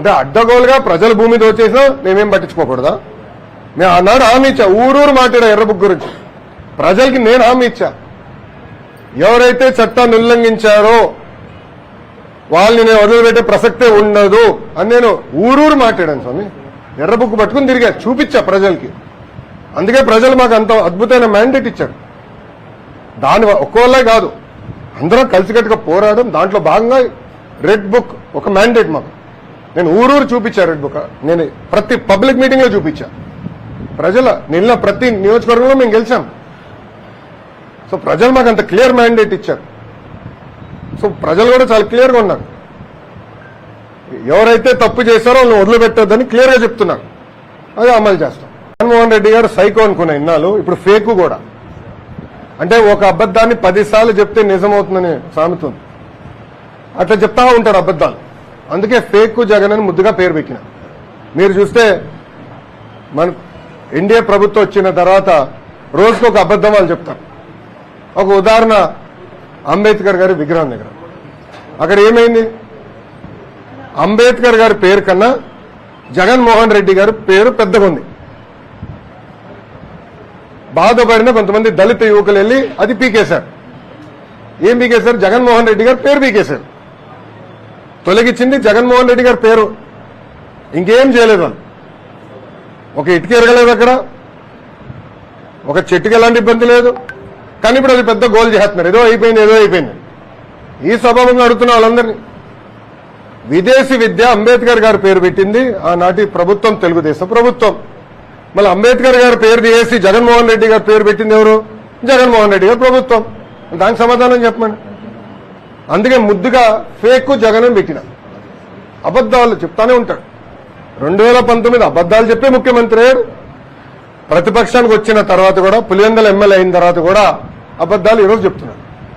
అంటే అడ్డగోలుగా ప్రజల భూమి దోచేసినా మేమేం పట్టించుకోకూడదా? నేను ఆనాడు హామీ ఇచ్చా. ఊరూరు మాట్లాడా ఎర్రబుక్ గురించి. ప్రజలకి నేను హామీ ఇచ్చా. ఎవరైతే చట్టాన్ని ఉల్లంఘించారో వాళ్ళని నేను వదిలిపెట్టే ప్రసక్తే ఉండదు అని నేను ఊరూరు మాట్లాడాను స్వామి. ఎర్రబుక్ పట్టుకుని తిరిగా చూపించా ప్రజలకి. అందుకే ప్రజలు మాకు అంత అద్భుతమైన మ్యాండేట్ ఇచ్చారు. దాని ఒక్కోళ్ళే కాదు. అందరం కలిసికట్టుగా పోరాడడం దాంట్లో భాగంగా రెడ్ బుక్ ఒక మ్యాండేట్ మాకు. నేను ఊరూరు చూపించా రెడ్ బుక్ నేను ప్రతి పబ్లిక్ మీటింగ్లో చూపించా. ప్రజల నిన్న ప్రతి నియోజకవర్గంలో మేము గెలిచాం. సో ప్రజలు మాకు అంత క్లియర్ మ్యాండేట్ ఇచ్చారు. సో ప్రజలు కూడా చాలా క్లియర్గా ఉన్నారు. ఎవరైతే తప్పు చేశారో వాళ్ళని వదిలిపెట్టొద్దని క్లియర్గా చెప్తున్నారు. అదే అమలు చేస్తాం. జగన్మోహన్ రెడ్డి గారు సైకో అనుకున్న ఇన్నాళ్ళు ఇప్పుడు ఫేక్ కూడా. అంటే ఒక అబద్ధాన్ని పదిసార్లు చెప్తే నిజమవుతుందని సామెతుంది. అట్లా చెప్తా ఉంటారు అబద్ధాలు. అందుకే ఫేక్ జగన్ అని ముద్దుగా పేరు పెట్టిన. మీరు చూస్తే మన ఎన్డీఏ ప్రభుత్వం వచ్చిన తర్వాత రోజుకు ఒక అబద్ధం వాళ్ళు చెప్తారు. ఒక ఉదాహరణ అంబేద్కర్ గారి విగ్రహం దగ్గర. అక్కడ ఏమైంది? అంబేద్కర్ గారి పేరు కన్నా జగన్మోహన్ రెడ్డి గారి పేరు పెద్దగా ఉంది. బాధపడిన కొంతమంది దళిత యువకులు వెళ్ళి అది పీకేశారు. ఏం పీకేశారు? జగన్మోహన్ రెడ్డి గారు పేరు పీకేశారు. తొలగించింది జగన్మోహన్ రెడ్డి గారి పేరు. ఇంకేం చేయలేదు వాళ్ళు. ఒక ఇటుక ఎరగలేదు అక్కడ. ఒక చెట్టుకి ఎలాంటి ఇబ్బంది లేదు. కానీ ఇప్పుడు అది పెద్ద గోల్ చేస్తున్నారు. ఏదో అయిపోయింది ఏదో అయిపోయింది. ఈ స్వభావంగా అడుగుతున్న వాళ్ళందరినీ. విదేశీ విద్య అంబేద్కర్ గారి పేరు పెట్టింది. ఆనాటి ప్రభుత్వం తెలుగుదేశం ప్రభుత్వం. మళ్ళీ అంబేద్కర్ గారి పేరు తీసేసి జగన్మోహన్ రెడ్డి గారి పేరు పెట్టింది ఎవరు? జగన్మోహన్ రెడ్డి గారు ప్రభుత్వం. దానికి సమాధానం చెప్పండి. అందుకే ముద్దుగా ఫేక్ జగన్ పెట్టిన. అబద్ధాలు చెప్తానే ఉంటాడు. రెండు వేల పంతొమ్మిది అబద్దాలు చెప్పే ముఖ్యమంత్రి అయ్యాడు ప్రతిపక్షానికి వచ్చిన తర్వాత కూడా పులివెందల ఎమ్మెల్యే అయిన తర్వాత కూడా అబద్ధాలు ఈరోజు చెప్తున్నాడు